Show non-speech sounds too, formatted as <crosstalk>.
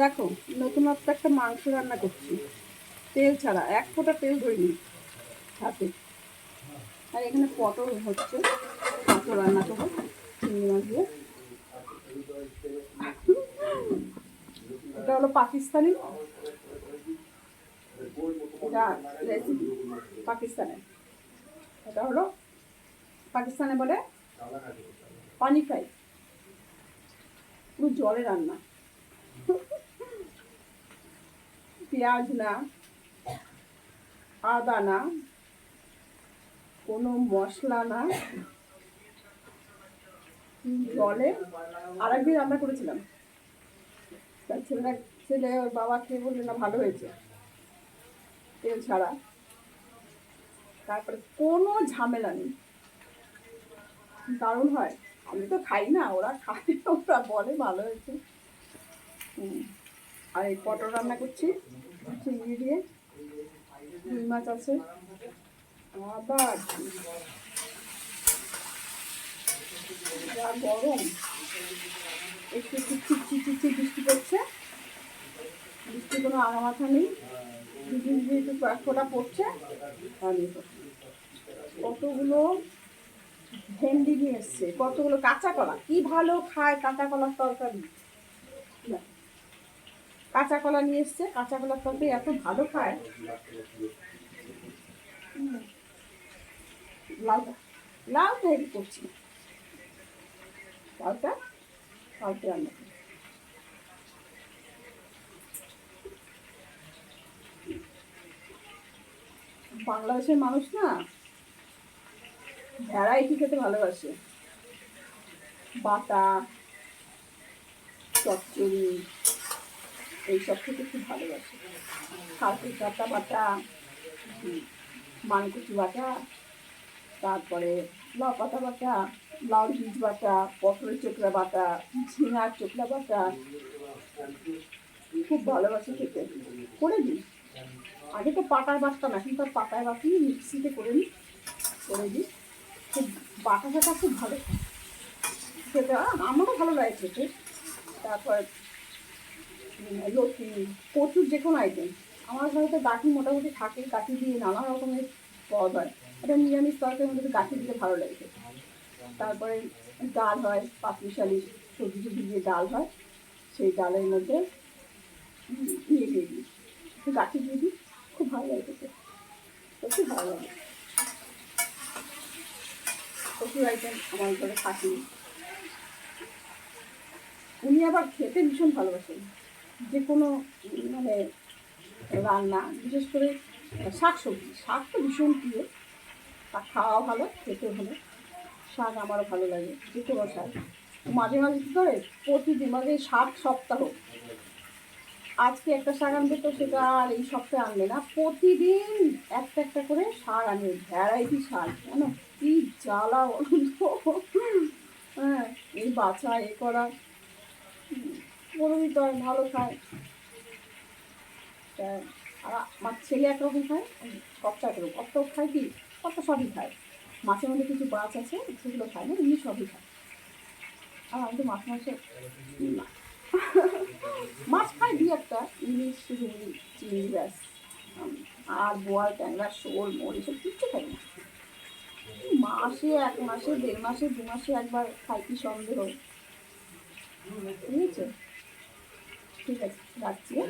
দেখো নতুনত্ব একটা মাংস রান্না করছি। তেল ছাড়া, এক ফোঁটা তেল ধরিনি হাতে। আর এখানে পটল হচ্ছে পটল রান্না করব, চিংড়ি মাছ দিয়ে। এটা হলো পাকিস্তানি। এটা রেসিপি পাকিস্তানের এটা হলো পাকিস্তানে বলে পানি ফ্রাই পুরো জলে রান্না। পেঁয়াজ না আদা না কোনো মশলা না জলে আর একদিন রান্না করেছিলাম। তার ছেলেরা, ছেলে ওর বাবা খেয়ে বললে, না, ভালো হয়েছে। তেল ছাড়া। তারপরে কোনো ঝামেলা নেই। দারুণ হয়। আমি তো খাই না, ওরা খায়, ওরা বলে ভালো হয়েছে। হুম। আর এই পটল রান্না করছি। চিংড়ি দিয়ে রুই মাছ আছে। আবার যা গরম, একটু চিপচি চিপচি বৃষ্টি পড়ছে। বৃষ্টি কোনো আগা মাথা নেই। দুদিন কয়েক পড়ছে কতগুলো ভেন্ডি নিয়ে এসছে, কতগুলো কাঁচা কলা, কি ভালো খায় কাঁচা কলার তরকারি। কাঁচা কলা নিয়ে এসছে কাঁচা কলার তরকারি এত ভালো খায়। লাউটা হেভি করছি। লাউটা রান্না। বাংলাদেশের মানুষ না ভ্যারাইটি খেতে ভালোবাসে। বাটা, চচ্চড়ি এইসব খেতে খুব ভালোবাসে। খালকে কাটা বাটা মানকুচি বাটা, তারপরে লাউ পাতা বাটা লাউর বীজ বাটা, পটলের চোকলা বাটা, ঝিঙার চোকলা বাটা। খুব ভালোবাসে খেতে। করে দিই। আগে তো পাটায় বাটতাম, এখন তো পাটায় বাটি, মিক্সিতে করে নিই, করে দিই। খুব, বাটা বাটা খুব ভালো। সেটা আমারও ভালো লাগে খেতে। তারপর লতি প্রচুর যে কোনো আইটেম আমার ঘরে তো গাঠি মোটামুটি থাকে গাঠি দিয়ে নানা রকমের পদ হয়। এটা নিরামিষ তরকারির মধ্যে গাঠি দিলে ভালো লাগে। তারপরে ডাল হয় পাঁচমিশালি সবজি সবজি দিয়ে ডাল হয়, সেই ডালের মধ্যে ইয়ে দিয়ে দিই। গাঠি দিয়ে দিই, খুব ভালো লাগে সত্যি ভালো লাগে। প্রচুর আইটেম আমার ঘরে থাকে। উনি আবার খেতে ভীষণ ভালোবাসেন। যে কোনো মানে রান্না, বিশেষ করে শাক সবজি শাক তো ভীষণ প্রিয়। তা খাওয়া ভালো খেতে ভালো। শাক আমারও ভালো লাগে, যে কোনো শাক। মাঝে মাঝে কী করে, প্রতিদিন মানে শাক সপ্তাহ। আজকে একটা শাক আনবে তো সেটা আর এই সপ্তাহে আনবে না। প্রতিদিন একটা একটা করে শাক আনবে ভ্যারাইটি শাক, জানো? কি জ্বালা হ্যাঁ এই বাছা, এ করা বলবি তো আর ভালো খায়। আর আমার ছেলে একরকম খায় কপ্তা একরকম। কপ্তা খায় কি? কপ্তা সবই খায়। মাছের মধ্যে কিছু মাছ আছে, সেগুলো খায় না, এমনি সবই খায়। আর আমি তো মাছ মাংস <laughs> মাছ খাই দুই একটা, ইলিশ রুই চিংড়ি ব্যাস। আর বোয়াল, ট্যাংরা, শোল মোল এসব কিচ্ছু খাই না। মাসে এক মাসে, দেড় মাসে, দু মাসে একবার খাই কি সন্দেহ? ঠিক আছে ঠিক আছে রাখছি হ্যাঁ?